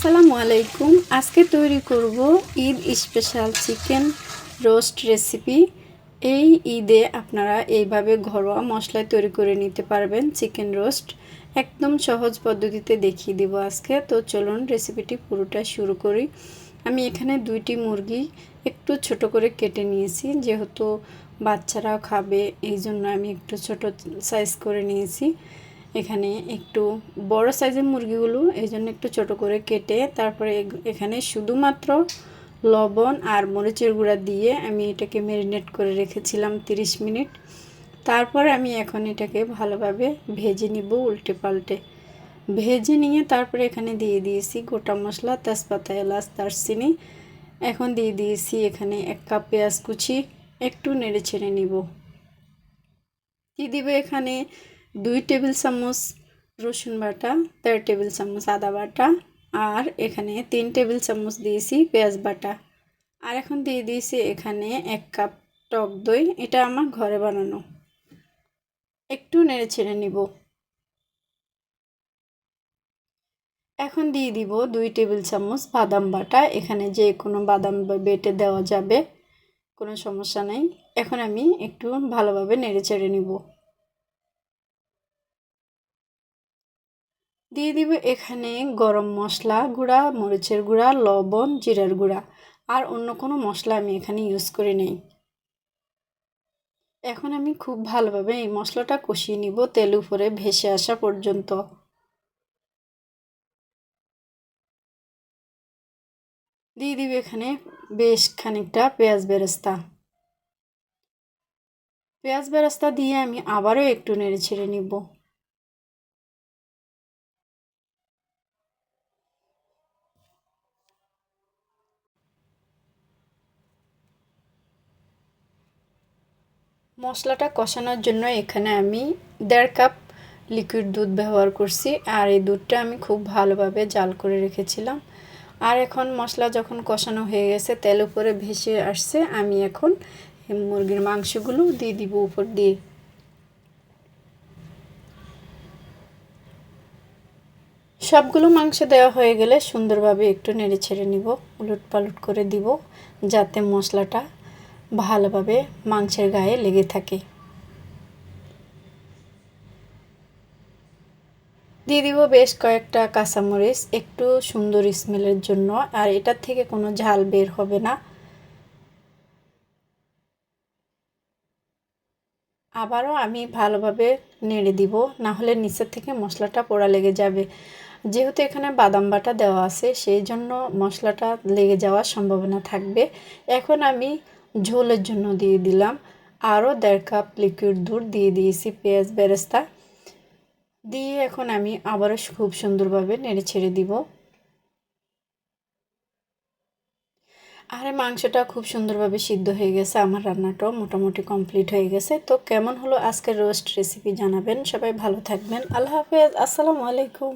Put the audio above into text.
আসসালামু আলাইকুম। আজকে তৈরি করব Eid special chicken roast recipe. এই ঈদে আপনারা এইভাবে ঘরোয়া মশলায় তৈরি করে নিতে পারবেন চিকেন রোস্ট। একদম সহজ পদ্ধতিতে দেখিয়ে দেব আজকে। তো চলুন রেসিপিটি পুরোটা শুরু করি। আমি এখানে দুইটি মুরগি একটু ছোট করে কেটে নিয়েছি। যেহেতু বাচ্চারাও খাবে এই জন্য আমি একটু ছোট সাইজ করে নিয়েছি। এখানে একটু বড় সাইজের মুরগিগুলো, এই জন্য একটু ছোট করে কেটে তারপরে এখানে শুধুমাত্র লবণ আর মরিচের গুঁড়া দিয়ে আমি এটাকে ম্যারিনেট করে রেখেছিলাম 30 মিনিট। তারপর আমি এখন এটাকে ভালোভাবে ভেজে নিব উল্টে পাল্টে। ভেজে নিয়ে তারপরে এখানে দিয়ে দিয়েছি গোটা মশলা, তেজপাতা, এলাচ, দারচিনি। এখন দিয়ে দিয়েছি এখানে এক কাপ পেঁয়াজ কুচি, একটু নেড়ে ছেড়ে নিব। দিয়ে দিব এখানে দুই টেবিল চামচ রসুন বাটা, দেড় টেবিল চামচ আদা বাটা, আর এখানে তিন টেবিল চামচ দিয়েছি পেঁয়াজ বাটা। আর এখন দিয়ে দিয়েছি এখানে এক কাপ টক দই, এটা আমার ঘরে বানানো। একটু নেড়ে ছেড়ে নিব। এখন দিয়ে দিব দুই টেবিল চামচ বাদাম বাটা। এখানে যে কোনো বাদাম বেটে দেওয়া যাবে, কোনো সমস্যা নেই। এখন আমি একটু ভালোভাবে নেড়ে চেড়ে নিব। দিয়ে দিব এখানে গরম মশলা গুঁড়া, মরিচের গুঁড়া, লবণ, জিরার গুঁড়া আর অন্য কোনো মশলা আমি এখানে ইউজ করে নেই। এখন আমি খুব ভালোভাবে এই মশলাটা কষিয়ে নিব তেল উপরে ভেসে আসা পর্যন্ত। দিয়ে দিব এখানে বেশ খানিকটা পেঁয়াজ বেরেস্তা। পেঁয়াজ বেরেস্তা দিয়ে আমি আবারও একটু নেড়ে ছেড়ে নিব। মশলাটা কষানোর জন্য এখানে আমি দেড় কাপ লিকুইড দুধ ব্যবহার করছি, আর এই দুধটা আমি খুব ভালোভাবে জাল করে রেখেছিলাম। আর এখন মশলা যখন কষানো হয়ে গেছে, তেল উপরে ভেসে আসছে, আমি এখন মুরগির মাংসগুলো দিয়ে দিব উপর দিয়ে। সবগুলো মাংস দেওয়া হয়ে গেলে সুন্দরভাবে একটু নেড়ে ছেড়ে নিব, উলট পালট করে দিব, যাতে মশলাটা ভালোভাবে মাংসের গায়ে লেগে থাকে। দিয়ে দিব বেশ কয়েকটা কাঁচামরিচ, একটু সুন্দর স্মেলের জন্য, আর এটার থেকে কোনো ঝাল বের হবে না। আবারও আমি ভালোভাবে নেড়ে দিব, না হলে নিচের থেকে মশলাটা পোড়া লেগে যাবে। যেহেতু এখানে বাদাম বাটা দেওয়া আছে, সেই জন্য মশলাটা লেগে যাওয়ার সম্ভাবনা থাকবে। এখন আমি ঝোলের জন্য দিয়ে দিলাম। আরও দেড় কাপ লিকুইড দুধ দিয়ে দিয়েছি পেঁয়াজ বেরেস্তা। দিয়ে এখন আমি আবারও খুব সুন্দরভাবে নেড়ে ছেড়ে দিব। আর মাংসটা খুব সুন্দরভাবে সিদ্ধ হয়ে গেছে, আমার রান্নাটাও মোটামুটি কমপ্লিট হয়ে গেছে। তো কেমন হলো আজকের রোস্ট রেসিপি জানাবেন, সবাই ভালো থাকবেন। আল্লাহ হাফেজ, আসসালামু আলাইকুম।